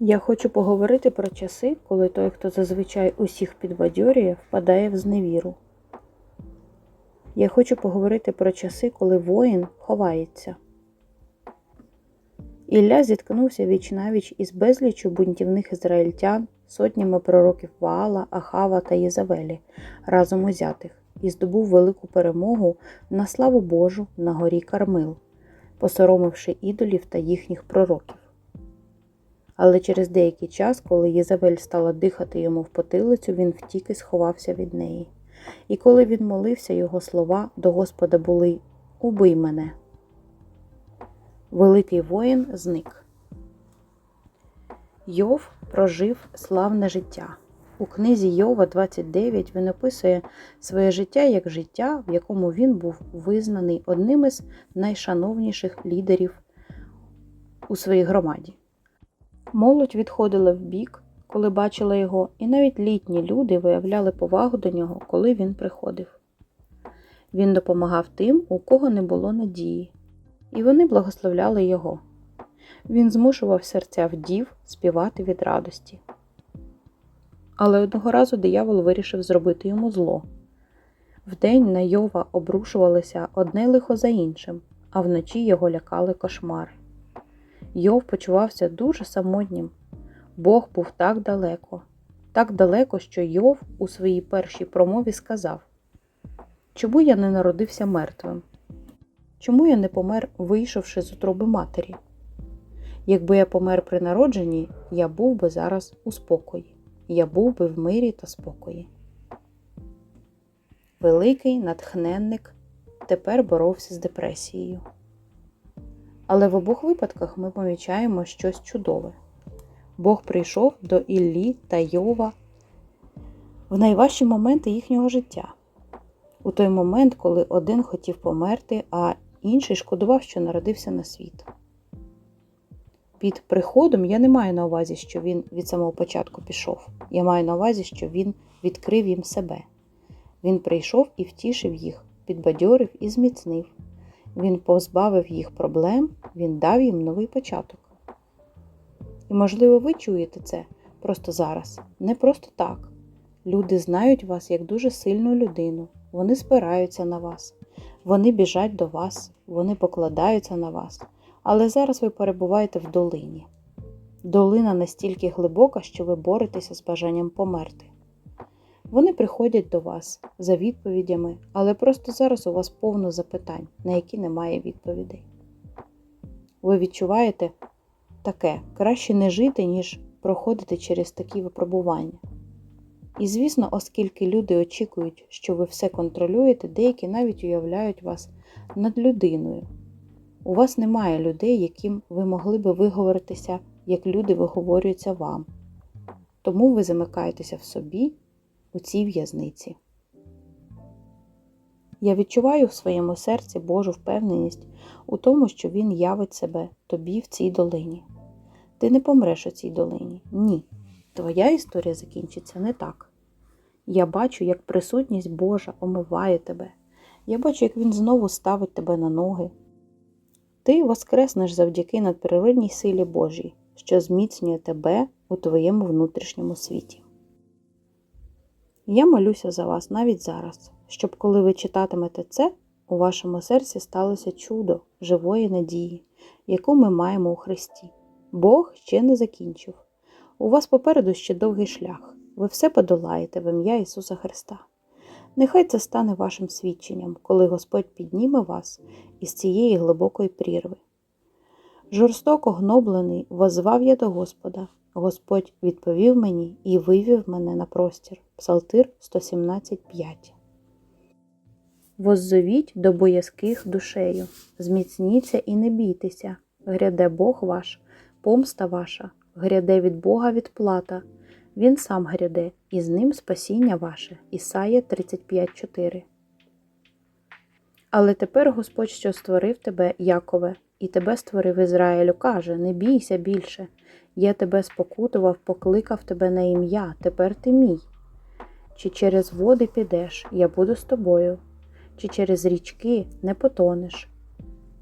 Я хочу поговорити про часи, коли той, хто зазвичай усіх підбадьорює, впадає в зневіру. Я хочу поговорити про часи, коли воїн ховається. Ілля зіткнувся віч навіч із безліччю бунтівних ізраїльтян, сотнями пророків Ваала, Ахава та Єзавелі, разом узятих, і здобув велику перемогу на славу Божу на горі Кармил, посоромивши ідолів та їхніх пророків. Але через деякий час, коли Єзавель стала дихати йому в потилицю, він втік і сховався від неї. І коли він молився, його слова до Господа були Убий мене. Великий воїн зник. Йов прожив славне життя. У книзі Йова 29 він описує своє життя як життя, в якому він був визнаний одним із найшановніших лідерів у своїй громаді. Молодь відходила вбік, коли бачила його, і навіть літні люди виявляли повагу до нього, коли він приходив. Він допомагав тим, у кого не було надії, і вони благословляли його. Він змушував серця вдів співати від радості. Але одного разу диявол вирішив зробити йому зло. Вдень на Йова обрушувалося одне лихо за іншим, а вночі його лякали кошмари. Йов почувався дуже самотнім. Бог був так далеко, так далеко, що Йов у своїй першій промові сказав: Чому я не народився мертвим? Чому я не помер, вийшовши з утроби матері? Якби я помер при народженні, я був би зараз у спокої, я був би в мирі та спокої. Великий натхненник тепер боровся з депресією. Але в обох випадках ми помічаємо щось чудове. Бог прийшов до Іллі та Йова в найважчі моменти їхнього життя. У той момент, коли один хотів померти, а інший шкодував, що народився на світ. Під приходом я не маю на увазі, що він від самого початку пішов. Я маю на увазі, що він відкрив їм себе. Він прийшов і втішив їх, підбадьорив і зміцнив. Він позбавив їх проблем, він дав їм новий початок. І, можливо, ви чуєте це просто зараз, не просто так. Люди знають вас як дуже сильну людину, вони спираються на вас, вони біжать до вас, вони покладаються на вас. Але зараз ви перебуваєте в долині. Долина настільки глибока, що ви боретеся з бажанням померти. Вони приходять до вас за відповідями, але просто зараз у вас повно запитань, на які немає відповідей. Ви відчуваєте таке краще не жити, ніж проходити через такі випробування. І, звісно, оскільки люди очікують, що ви все контролюєте, деякі навіть уявляють вас над людиною. У вас немає людей, яким ви могли би виговоритися, як люди виговорюються вам. Тому ви замикаєтеся в собі у цій в'язниці. Я відчуваю в своєму серці Божу впевненість у тому, що Він явить себе тобі в цій долині. Ти не помреш у цій долині. Ні. Твоя історія закінчиться не так. Я бачу, як присутність Божа омиває тебе. Я бачу, як Він знову ставить тебе на ноги. Ти воскреснеш завдяки надприродній силі Божій, що зміцнює тебе у твоєму внутрішньому світі. Я молюся за вас навіть зараз, щоб коли ви читатимете це, у вашому серці сталося чудо живої надії, яку ми маємо у Христі. Бог ще не закінчив. У вас попереду ще довгий шлях. Ви все подолаєте в ім'я Ісуса Христа. Нехай це стане вашим свідченням, коли Господь підніме вас із цієї глибокої прірви. Жорстоко гноблений возвав я до Господа. Господь відповів мені і вивів мене на простір. Псалтир 117.5 Воззовіть до боязких душею, зміцніться і не бійтеся, гряде Бог ваш, помста ваша, гряде від Бога відплата, Він сам гряде, і з ним спасіння ваше. Ісая 35.4 Але тепер Господь, що створив тебе, Якове, і тебе створив Ізраїлю, каже: Не бійся більше. Я тебе спокутував, покликав тебе на ім'я, тепер ти мій. Чи через води підеш, я буду з тобою, чи через річки не потонеш,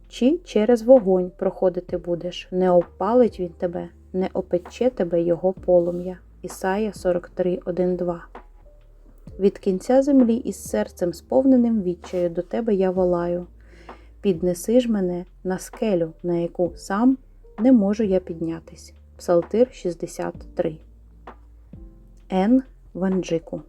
чи через вогонь проходити будеш, не обпалить він тебе, не опече тебе його полум'я. Ісая 43.1.2 Від кінця землі із серцем сповненим відчаю до тебе я волаю. Піднеси ж мене на скелю, на яку сам не можу я піднятись. Псалтир 63 Н. Ванджику